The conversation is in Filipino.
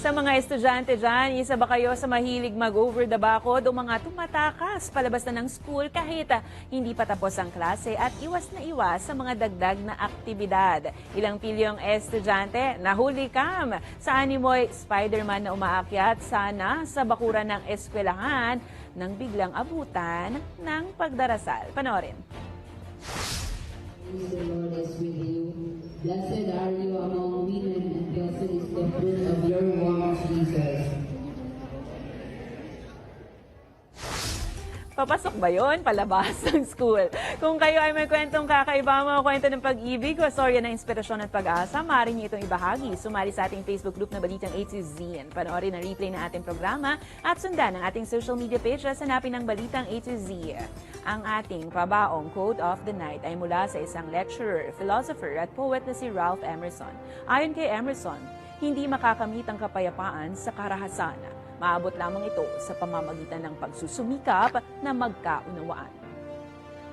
Sa mga estudyante dyan, isa ba kayo sa mahilig mag-over the bakod o mga tumatakas palabas na ng school kahit ah, hindi pa tapos ang klase at iwas na iwas sa mga dagdag na aktibidad? Ilang pilyong estudyante nahuli kam sa animoy Spider-Man na umaakyat sana sa bakuran ng eskwelahan nang biglang abutan ng pagdarasal. Panorin. Blessed Papasok ba yon Palabas ng school. Kung kayo ay may kwentong kakaiba, mga kwento ng pag-ibig o storya ng inspirasyon at pag-asa, maaari niyo itong ibahagi. Sumali sa ating Facebook group na Balitang A to Z. Panoorin ang replay ng ating programa at sundan ang ating social media pages hanapin ng Balitang A to Z. Ang ating pabaong quote of the night ay mula sa isang lecturer, philosopher at poet na si Ralph Emerson. Ayon kay Emerson, hindi makakamit ang kapayapaan sa karahasan. Maabot lamang ito sa pamamagitan ng pagsusumikap na magkaunawaan.